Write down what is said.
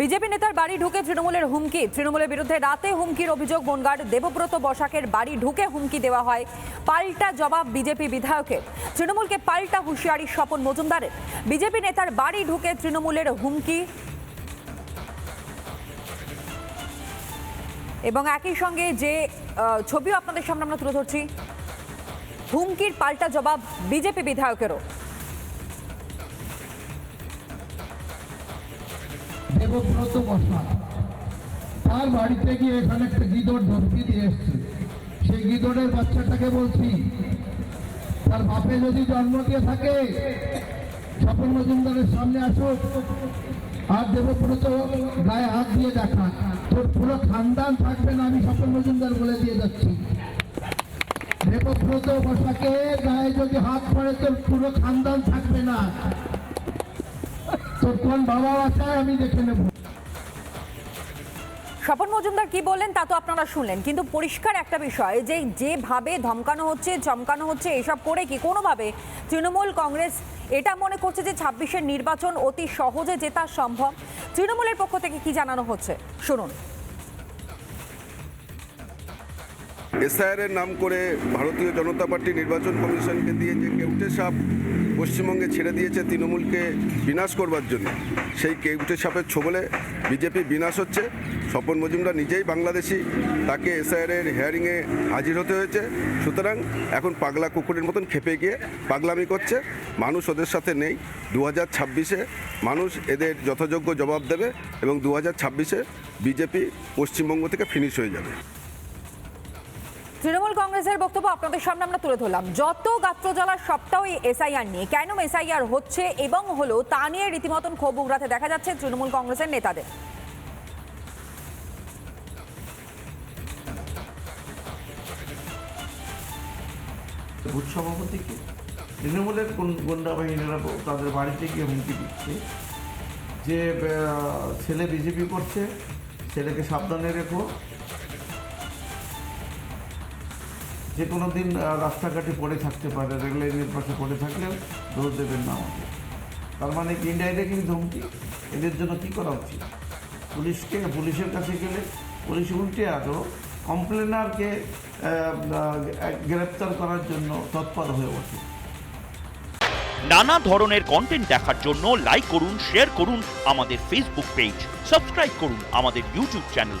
BJP নেতার বাড়ি ঢুকে তৃণমূলের হুমকি। তৃণমূলের বিরুদ্ধে রাতে হুমকির অভিযোগ বনগার দেবব্রত বসাকের বাড়ি ঢুকে হুমকি দেওয়া হয়। পাল্টা জবাব বিজেপি বিধায়কের। তৃণমূলকে পাল্টা হুঁশিয়ারি স্বপন মজুমদারের। বিজেপি নেতার বাড়ি ঢুকে তৃণমূলের হুমকি। এবং একই সঙ্গে যে ছবিও আপনাদের সামনে আমরা তুলে ধরছি। হুমকির পাল্টা জবাব বিজেপি বিধায়কেরও। দেবব্রত বসা। তার বাড়িতে গিয়ে এখানে একটা গিদড় ধমকি দিয়ে এসছে। সেই গিদড়ের বাচ্চাটাকে বলছি, তার বাপে যদি জন্ম দিয়ে থাকে, স্বপন মজুমদারের সামনে আসুক, আর দেবব্রত গায়ে হাত দিয়ে দেখা তোর পুরো খানদান থাকবে না, আমি স্বপন মজুমদার বলে দিয়ে যাচ্ছি। দেবব্রত বসাকে গায়ে যদি হাত পড়ে, তোর পুরো খানদান থাকবে না। তোর কোন বাবা আমি দেখে নেব। স্বপন মজুমদার কি বললেন তা তো আপনারা শুনলেন, কিন্তু পরিষ্কার একটা বিষয় যে যেভাবে ধমকানো হচ্ছে, চমকানো হচ্ছে, এসব করে কি কোনোভাবে তৃণমূল কংগ্রেস এটা মনে করছে যে ছাব্বিশের নির্বাচন অতি সহজে জেতা সম্ভব? তৃণমূলের পক্ষ থেকে কি জানানো হচ্ছে? শুনুন। এসআইআর এর নাম করে ভারতীয় জনতা পার্টি নির্বাচন কমিশনকে দিয়ে যে কেউটে সাপ পশ্চিমবঙ্গে ছেড়ে দিয়েছে তৃণমূলকে বিনাশ করবার জন্য, সেই কেউটে সাপের ছোবলে বিজেপি বিনাশ হচ্ছে। স্বপন মজুমদার নিজেই বাংলাদেশি, তাকে এসআইআর এর হেয়ারিংয়ে হাজির হতে হয়েছে। সুতরাং এখন পাগলা কুকুরের মতন খেপে গিয়ে পাগলামি করছে। মানুষ ওদের সাথে নেই। দু হাজার ছাব্বিশে মানুষ এদের যথাযোগ্য জবাব দেবে এবং দু হাজার ছাব্বিশে বিজেপি পশ্চিমবঙ্গ থেকে ফিনিশ হয়ে যাবে। তৃণমূল কংগ্রেসের বক্তব্য আপনাদের সামনে আমরা তুলে ধরলাম। যত গাত্রজ্বালার সবটাও এই এসআইআর নিয়ে, কেন এসআইআর হচ্ছে এবং হলো তা নিয়ে রীতিমতন ক্ষোভ উগড়াতে দেখা যাচ্ছে তৃণমূল কংগ্রেসের নেতাদের। বুথ সভাপতিকে তৃণমূলের কোন গুন্ডা বাহিনীরা তাদের বাড়িতে গিয়ে হুমকি দিচ্ছে? যে ছেলে বিজেপি করছে, ছেলেকে সাবধানে রেখো যে কোনো দিন রাস্তাঘাটে পড়ে থাকতে পারে রেল পাশে পড়ে থাকলেও দোষ দেবেন না আমাকে। তার মানে ইনডাইরেক্টলি ধমকি? এদের জন্য কী করা উচিত? পুলিশকে, পুলিশের কাছে গেলে পুলিশ উল্টে আরও কমপ্লেনারকে গ্রেপ্তার করার জন্য তৎপর হয়ে ওঠে। নানা ধরনের কন্টেন্ট দেখার জন্য লাইক করুন শেয়ার করুন আমাদের ফেসবুক পেজ সাবস্ক্রাইব করুন আমাদের ইউটিউব চ্যানেল